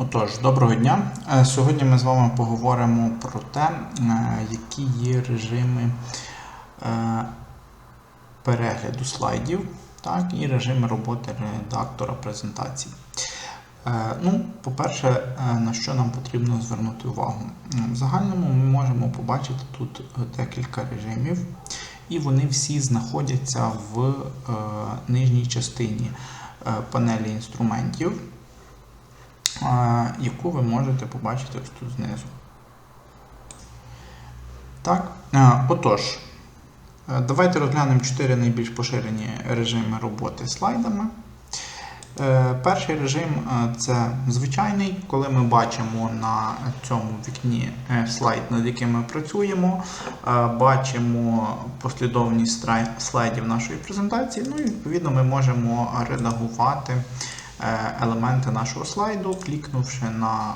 Отож, доброго дня. Е, Сьогодні ми з вами поговоримо про те, е, які є режими е, перегляду слайдів, так, і режими роботи редактора презентацій. Е, Ну, по-перше, на що нам потрібно звернути увагу? В загальному ми можемо побачити тут декілька режимів, і вони всі знаходяться в нижній частині панелі інструментів яку ви можете побачити ось тут знизу. Так, отож, е, давайте розглянемо 4 найбільш поширені режими роботи слайдами. Е, Перший режим е, це звичайний, коли ми бачимо на цьому вікні слайд, над яким ми працюємо, бачимо послідовність слайдів нашої презентації, ну і відповідно ми можемо редагувати елементи нашого слайду, клікнувши на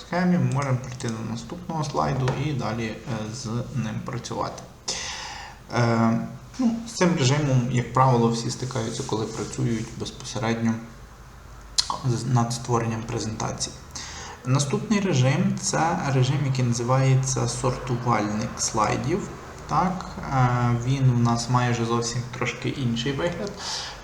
схемі, ми можемо прийти до наступного слайду і далі з ним працювати. Ну, З цим режимом, як правило, всі стикаються, коли працюють безпосередньо над створенням презентації. Наступний режим це режим, який називається сортувальник слайдів. Так, Він у нас майже зовсім трошки інший вигляд.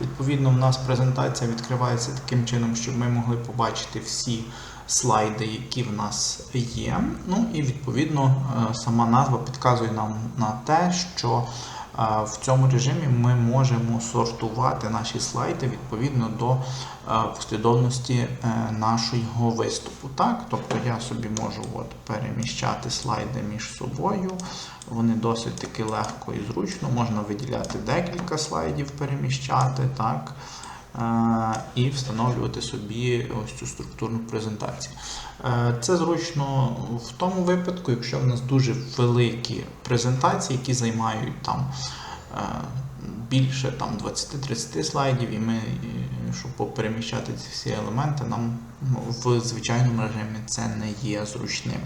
Відповідно, у нас презентація відкривається таким чином, щоб ми могли побачити всі слайди, які в нас є. Ну і відповідно сама назва підказує нам на те, що в цьому режимі ми можемо сортувати наші слайди відповідно до послідовності е, нашого виступу. Так? Тобто я собі можу от переміщати слайди між собою. Вони досить таки легко і зручно. Можна виділяти декілька слайдів, переміщати. так? І встановлювати собі ось цю структурну презентацію. Е, це зручно в тому випадку, якщо в нас дуже великі презентації, які займають там е, більше там, 20-30 слайдів, і ми, щоб переміщати ці всі елементи, нам в звичайному режимі це не є зручним.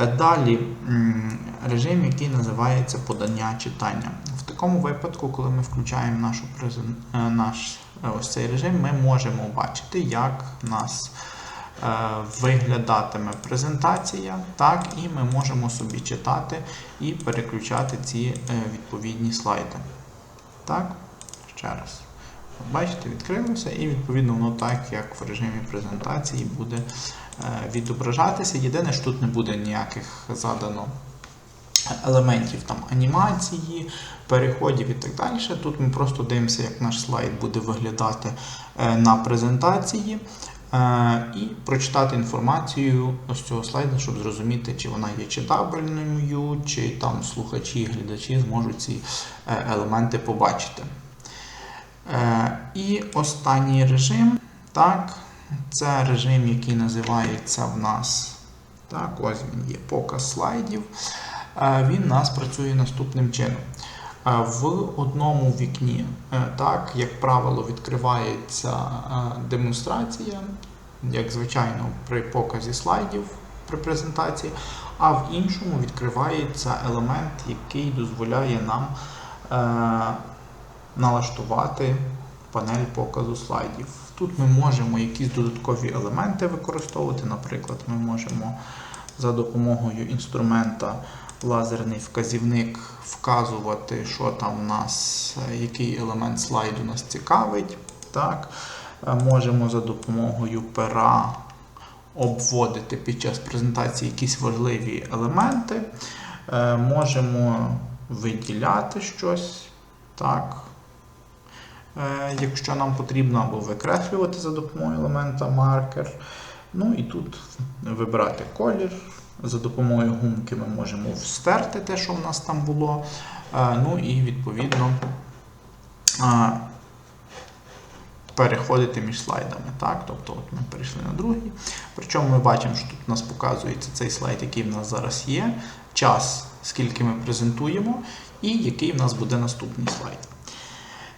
Е, далі режим, який називається подання читання. В такому випадку, коли ми включаємо нашу наш ось цей режим, ми можемо бачити, як в нас е, виглядатиме презентація, так, і ми можемо собі читати і переключати ці е, відповідні слайди. Так, ще раз. Бачите, відкрилося, і відповідно воно так, як в режимі презентації буде е, відображатися. Єдине, що тут не буде ніяких задано елементів там анімації, переходів і так далі. Тут ми просто дивимося, як наш слайд буде виглядати е, на презентації. Е, і прочитати інформацію з цього слайду, щоб зрозуміти, чи вона є читабельною, чи там слухачі глядачі зможуть ці е, елементи побачити. І останній режим, так, це режим, який називається в нас. Так, ось він є показ слайдів він у нас працює наступним чином. В одному вікні, е, так, як правило, відкривається е, демонстрація, як звичайно, при показі слайдів при презентації, а в іншому відкривається елемент, який дозволяє нам е, налаштувати панель показу слайдів. Тут ми можемо якісь додаткові елементи використовувати. Наприклад, ми можемо за допомогою інструмента лазерний вказівник вказувати, що там у нас, який елемент слайду нас цікавить. Так. Е, можемо за допомогою пера обводити під час презентації якісь важливі елементи. Е, можемо виділяти щось. так, Якщо нам потрібно, або викреслювати за допомогою елемента маркер. Ну і тут вибирати колір. За допомогою гумки ми можемо встерти те, що в нас там було. Ну і відповідно переходити між слайдами. Так? Тобто от ми перейшли на другий. Причому ми бачимо, що тут у нас показується цей слайд, який в нас зараз є, час, скільки ми презентуємо, і який в нас буде наступний слайд.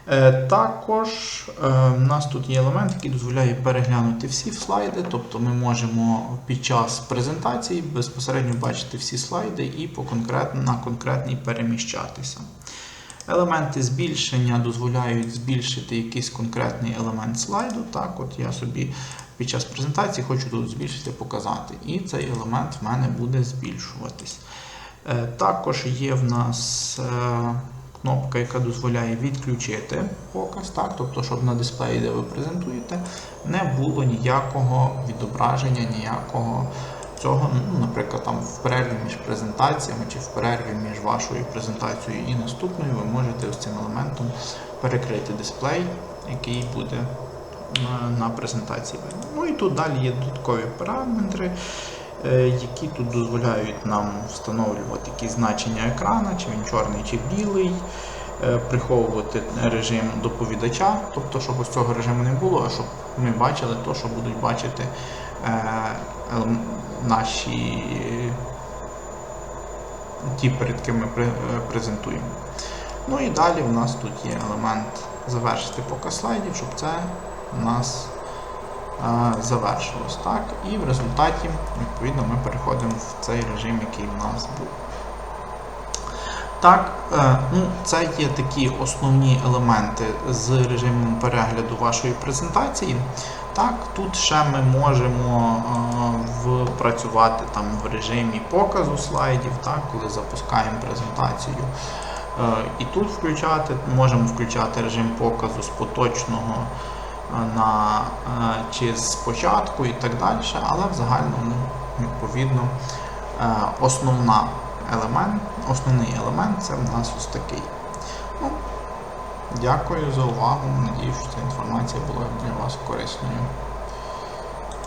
Е, також е, в нас тут є елемент, який дозволяє переглянути всі слайди, тобто ми можемо під час презентації безпосередньо бачити всі слайди і по конкрет, на конкретний переміщатися. Елементи збільшення дозволяють збільшити якийсь конкретний елемент слайду. Так, от я собі під час презентації хочу тут збільшити, показати. І цей елемент в мене буде збільшуватись. Е, Також є в нас кнопка, яка дозволяє відключити показ, так, тобто, щоб на дисплеї, де ви презентуєте, не було ніякого відображення, ніякого цього, ну, наприклад, там в перерві між презентаціями чи в перерві між вашою презентацією і наступною, ви можете ось цим елементом перекрити дисплей, який буде на, на презентації. Ну і тут далі є додаткові параметри, е, які тут дозволяють нам встановлювати якісь значення екрана, чи він чорний, чи білий. е, Приховувати режим доповідача, тобто, щоб ось цього режиму не було, а щоб ми бачили те, що будуть бачити е, наші ті, перед ким ми е, презентуємо. Ну і далі в нас тут є елемент завершити показ слайдів, щоб це у нас е, завершилось. Так? І в результаті, відповідно, ми переходимо в цей режим, який в нас був. Так, е, ну, це є такі основні елементи з режимом перегляду вашої презентації. Так, тут ще ми можемо е, впрацювати там в режимі показу слайдів, так, коли запускаємо презентацію. Е, і тут включати, можемо включати режим показу з поточного е, на е, чи з початку і так далі, але в загальному, відповідно, е, основна елемент, основний елемент це в нас ось такий. Ну, дякую за увагу. Надіюсь, що ця інформація була для вас корисною.